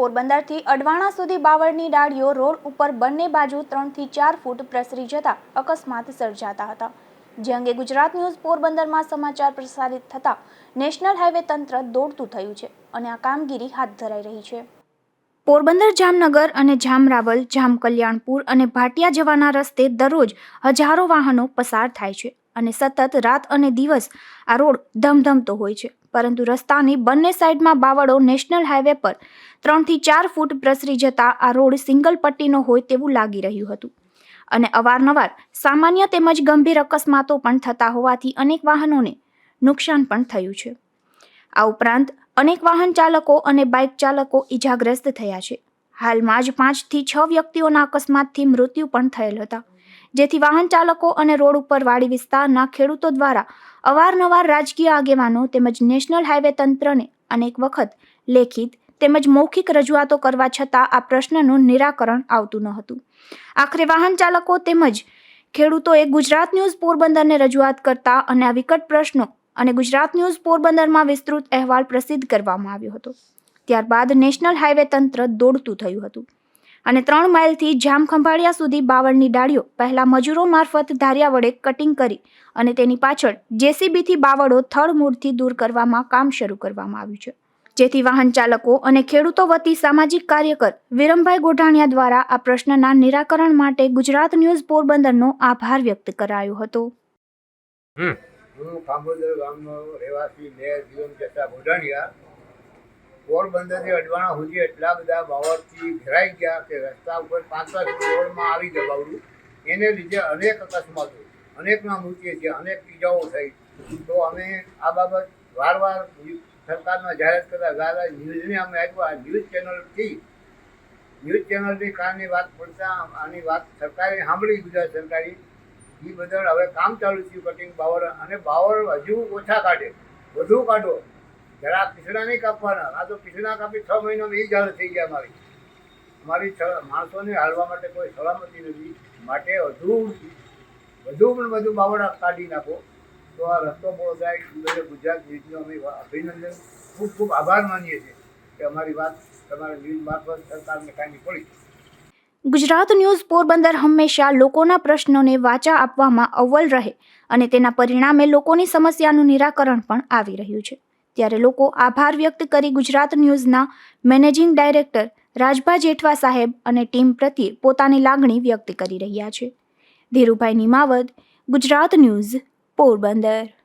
પોરબંદરથી અડવાણા સુધી બાવળની ડાળીઓ રોડ ઉપર બંને બાજુ ત્રણથી ચાર ફૂટ પ્રસરી જતા અકસ્માત સર્જાતા હતા. જે અંગે ગુજરાત ન્યૂઝ પોરબંદરમાં સમાચાર પ્રસારિત થતા નેશનલ હાઈવે તંત્ર દોડતું થયું છે અને આ કામગીરી હાથ ધરાઈ રહી છે. પોરબંદર, જામનગર અને જામરાવલ જામ કલ્યાણપુર અને ભાટિયા જવાના રસ્તે દરરોજ હજારો વાહનો પસાર થાય છે અને સતત રાત અને દિવસ આ રોડ ધમધમતો હોય છે. પરંતુ રસ્તાની બંને સાઈડમાં બાવળો નેશનલ હાઈવે પર ત્રણથી ચાર ફૂટ પ્રસરી જતા આ રોડ સિંગલ પટ્ટીનો હોય તેવું લાગી રહ્યું હતું. અને અવારનવાર સામાન્ય તેમજ ગંભીર અકસ્માતો પણ થતા હોવાથી અનેક વાહનોને નુકસાન પણ થયું છે. આ ઉપરાંત અનેક વાહન ચાલકો અને બાઇક ચાલકો ઈજાગ્રસ્ત થયા છે. હાલમાં જ પાંચથી છ વ્યક્તિઓના અકસ્માતથી મૃત્યુ પણ થયેલ હતા. જેથી વાહન ચાલકો અને રોડ ઉપર વાડી વિસ્તારના ખેડૂતો દ્વારા અવારનવાર રાજકીય આગેવાનો તેમજ નેશનલ હાઈવે તંત્રને અનેક વખત લેખિત તેમજ મૌખિક રજૂઆતો કરવા છતાં આ પ્રશ્નનું નિરાકરણ આવતું ન હતું. આખરે વાહન ચાલકો તેમજ ખેડૂતોએ ગુજરાત ન્યૂઝ પોરબંદરને રજૂઆત કરતા અને આ વિકટ પ્રશ્નો અને ગુજરાત ન્યૂઝ પોરબંદરમાં વિસ્તૃત અહેવાલ પ્રસિદ્ધ કરવામાં આવ્યો હતો. ત્યારબાદ નેશનલ હાઈવે તંત્ર દોડતું થયું હતું. અને ત્રણ માઇલથી જામ ખંભાળિયા સુધી બાવળની ડાળીઓ પહેલાં મજૂરો મારફત ધારિયા વડે કટિંગ કરી અને તેની પાછળ જેસીબીથી બાવળો થળ મૂળથી દૂર કરવામાં કામ શરૂ કરવામાં આવ્યું છે. જેથી વાહન ચાલકો અને ખેડૂતો વતી સામાજિક કાર્યકર વિરમભાઈ ગોઢાણિયા દ્વારા આ પ્રશ્નના નિરાકરણ માટે ગુજરાત ન્યૂઝ પોરબંદરનો આભાર વ્યક્ત કરાયો હતો. હું ગામનો રહેવાસી મેયર જીવન ચેતા ગોઢાણીયા. પોરબંદરથી અડવાણા સુધી એટલા બધા બાવરથી ઘેરાઈ ગયા કે રસ્તા ઉપર પાંચ રોડમાં આવી દબાવ્યું એને લીધે અનેક અકસ્માતો, અનેકના મૃત્યુ છે અનેક ઈજાઓ થઈ. તો અમે આ બાબત વારવાર સરકારમાં જાહેરાત કરતા ગયા ન્યૂઝને અમે આપ્યા. ન્યૂઝ ચેનલથી, ન્યૂઝ ચેનલની કારની વાત પડતા આની વાત સરકારે સાંભળી ગુજરાત સરકારી. એ બદલ હવે કામ ચાલુ થયું કટિંગ બાવર અને બાવર હજુ ઓછા કાઢે. વધુ કાઢો. જરા પીસડા નહીં કાપવાના. આ તો પીસડા કાપી છ મહિનામાં એ જ થઈ ગયા મારી. અમારી માણસોને હાલવા માટે કોઈ સલામતી નથી. માટે વધુ વધુ પણ વધુ બાવડા કાઢી નાખો. તો આ રસ્તો પૂરો થાય ગુજરાત ન્યૂઝનો અમે અભિનંદન. ખૂબ ખૂબ આભાર માનીએ છીએ કે અમારી વાત તમારા ન્યૂઝ મારફત સરકારને કાંઈ પડી. ગુજરાત ન્યૂઝ પોરબંદર હંમેશા લોકોના પ્રશ્નોને વાચા આપવામાં અવ્વલ રહે અને તેના પરિણામે લોકોની સમસ્યાનું નિરાકરણ પણ આવી રહ્યું છે. ત્યારે લોકો આભાર વ્યક્ત કરી ગુજરાત ન્યૂઝના મેનેજિંગ ડાયરેક્ટર રાજભા જેઠવા સાહેબ અને ટીમ પ્રત્યે પોતાની લાગણી વ્યક્ત કરી રહ્યા છે. ધીરુભાઈ નિમાવત, ગુજરાત ન્યૂઝ, પોરબંદર.